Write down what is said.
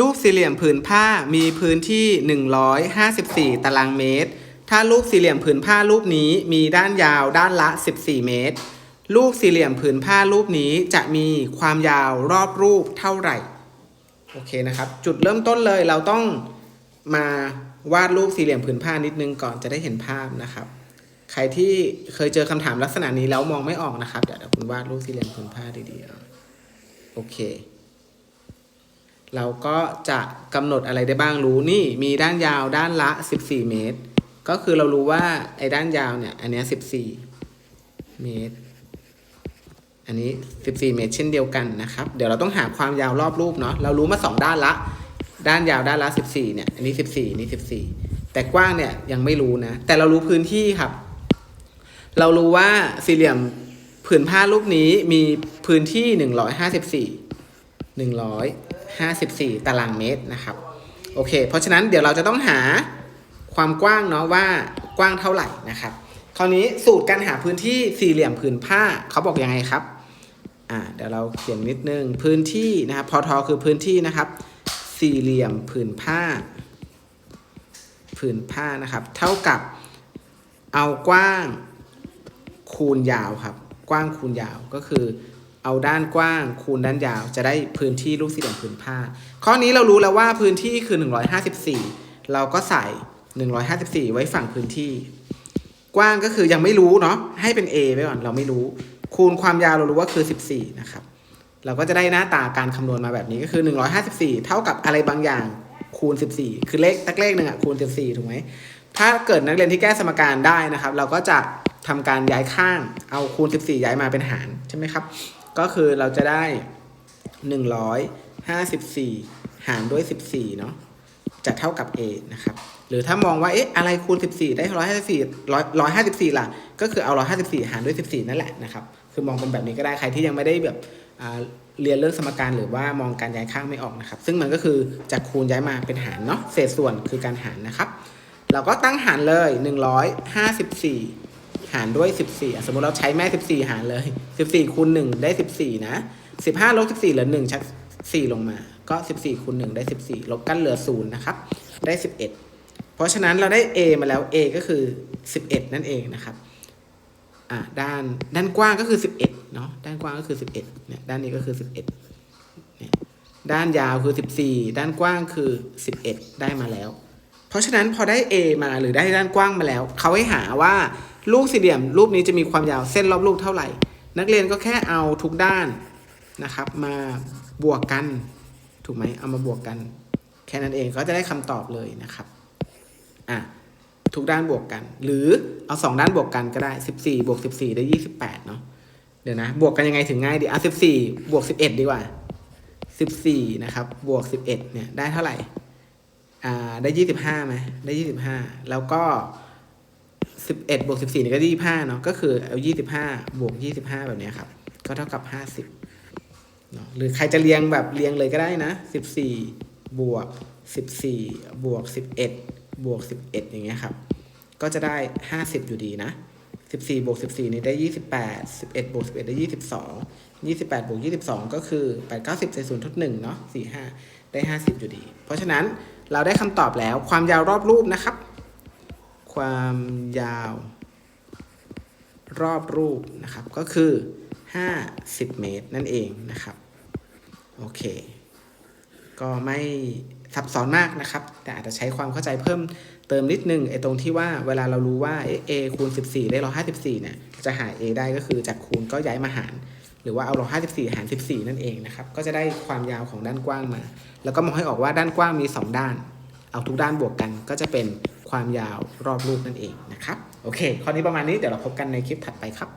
รูปสี่เหลี่ยมผืนผ้ามีพื้นที่ 154 ตารางเมตร ถ้ารูปสี่เหลี่ยมผืนผ้ารูปนี้มีด้านยาวด้านละ 14 เมตร รูปสี่เหลี่ยมผืนผ้ารูปนี้จะมีความยาวรอบรูปเท่าไหร่ โอเคนะครับ จุดเริ่มต้นเลยเราต้องมาวาดรูปสี่เหลี่ยมผืนผ้านิดนึงก่อนจะได้เห็นภาพนะครับ ใครที่เคยเจอคำถามลักษณะนี้แล้วมองไม่ออกนะครับ เดี๋ยวคุณวาดรูปสี่เหลี่ยมผืนผ้าดีๆ โอเค เราก็จะกำหนดอะไรได้บ้างรู้นี่มีด้านยาวด้านละ 14 เมตร ก็คือเรารู้ว่าไอ้ด้านยาวเนี่ยอันนี้14 เมตร อันนี้ 14 เมตร เช่นเดียวกันนะครับ เดี๋ยวเราต้องหาความยาวรอบรูปเนาะเรารู้มา 2 ด้านละ ด้านยาวด้านละ 14เนี่ยอันนี้ 14นี่14 แต่กว้างเนี่ยยังไม่รู้นะ แต่เรารู้พื้นที่ครับ เรารู้ว่าสี่เหลี่ยมผืนผ้ารูปนี้มีพื้นที่ 154 154 ตารางเมตรนะครับ โอเค เพราะฉะนั้นเดี๋ยวเราจะต้องหาความกว้างเนาะว่ากว้างเท่าไหร่นะครับ คราวนี้สูตรการหาพื้นที่สี่เหลี่ยมผืนผ้าเขาบอกยังไงครับอ่าเดี๋ยวเราเขียนนิดนึงพื้นที่นะครับพอทอคือพื้นที่นะครับ สี่เหลี่ยมผืนผ้า ผืนผ้านะครับ เท่ากับเอากว้างคูณยาวครับ กว้างคูณยาวก็คือ เอาด้านกว้างคูณด้านยาว จะได้พื้นที่รูปสี่เหลี่ยมผืนผ้า ข้อนี้เรารู้แล้วว่าพื้นที่คือ 154 เราก็ใส่ 154 ไว้ฝั่งพื้นที่ กว้างก็คือยังไม่รู้เนาะให้เป็น A ไว้ก่อนเราไม่รู้ คูณความยาวเรารู้ว่าคือ 14 นะครับ เราก็จะได้หน้าตาการคำนวณมาแบบนี้ก็คือ 154 เท่ากับอะไรบางอย่างคูณ 14 คือเลขตักเลขหนึ่งอะคูณ 14 ถูกไหมถ้าเกิดนักเรียนที่แก้สมการได้นะครับ เราก็จะทำการย้ายข้างเอาคูณ 14 ย้ายมาเป็นหารใช่ไหมครับ ก็คือเราจะได้ 154 หารด้วย 14 เนาะจะเท่ากับ A นะครับ หรือถ้ามองว่า เอ๊ะ อะไรคูณ 14 ได้ 154 154 ล่ะ ก็คือเอา 154 หารด้วย 14 นั่นแหละนะครับ คือมองเป็นแบบนี้ก็ได้ ใครที่ยังไม่ได้แบบเรียนเรื่องสมการหรือว่ามองการย้ายข้างไม่ออกนะครับ ซึ่งมันก็คือจากคูณย้ายมาเป็นหารเนาะ เศษส่วนคือการหารนะครับ เราก็ตั้งหารเลย 154 หารด้วย 14อ่สมมติเราใช้แม่ 14 หารเลย 14คูณ1ได้ 14 นะ 15ลบ14เหลือ1ชัก4ลงมา ก็ 14คูณ1ได้ 14 ลบกันเหลือ 0 นะครับ ได้ 11 เพราะฉะนั้นเราได้ a มาแล้ว a ก็คือ 11 นั่นเองนะครับอ่าด้านด้านกว้างก็คือ 11 เนาะด้านกว้างก็คือ 11เนี่ยด้านนี้ก็คือ 11เนี่ยด้านยาวคือ 14 ด้านกว้างคือ 11 ได้มาแล้ว เพราะฉะนั้นพอได้ A มาหรือได้ด้านกว้างมาแล้ว เขาให้หาว่า ลูกสี่เหลี่ยมรูปนี้จะมีความยาวเส้นรอบลูกเท่าไหร่ นักเรียนก็แค่เอาทุกด้านนะครับ มาบวกกัน ถูกไหมเอามาบวกกัน แค่นั้นเองก็จะได้คำตอบเลยนะครับอะทุกด้านบวกกัน หรือเอาสองด้านบวกกันก็ได้ 14บวก14 ได้ 28 เนาะเดี๋ยวนะ บวกกันยังไงถึงง่ายดีอะ14บวก11 ดีกว่า 14 นะครับ บวก 11 เนี่ย ได้เท่าไหร่ อ่า ได้ยี่สิบห้าไหมได้ยี่สิบห้าแล้วก็ สิบเอ็ดบวกสิบสี่นี่ก็ยี่สิบห้าเนาะก็คือเอายี่สิบห้าบวกยี่สิบห้าแบบนี้ครับ ก็เท่ากับห้าสิบเนาะหรือใครจะเรียงแบบเรียงเลยก็ได้นะสิบสี่บวกสิบสี่บวกสิบเอ็ดบวกสิบเอ็ดอย่างเงี้ยครับ ก็จะได้ห้าสิบอยู่ดีนะสิบสี่บวกสิบสี่นี่ได้ยี่สิบแปดสิบเอ็ดบวกสิบเอ็ดได้ยี่สิบสองยี่สิบแปดบวกยี่สิบสองก็คือแปดเก้าสิบใส่ศูนย์ทดหนึ่งเนาะสี่ห้าได้ห้าสิบอยู่ดี เพราะฉะนั้นเราได้คำตอบแล้วความยาวรอบรูปนะครับ ความยาว รอบรูปนะครับ ก็คือ 50 เมตรนั่นเองนะครับ โอเค ก็ไม่ซับซ้อนมากนะครับ แต่อาจจะใช้ความเข้าใจเพิ่มเติมนิดนึงไอ้ตรงที่ว่าเวลาเรารู้ว่าเอ๊ะ a คูณ 14 ได้154เนี่ย จะหา a ได้ก็คือจากคูณก็ย้ายมาหาร หรือว่าเอา154หาร14นั่นเองนะครับ ก็จะได้ความยาวของด้านกว้างมา แล้วก็มองให้ออกว่าด้านกว้างมี2ด้าน เอาทุกด้านบวกกันก็จะเป็น ความยาวรอบรูปนั่นเองนะครับ โอเค ข้อนี้ประมาณนี้เดี๋ยวเราพบกันในคลิปถัดไปครับ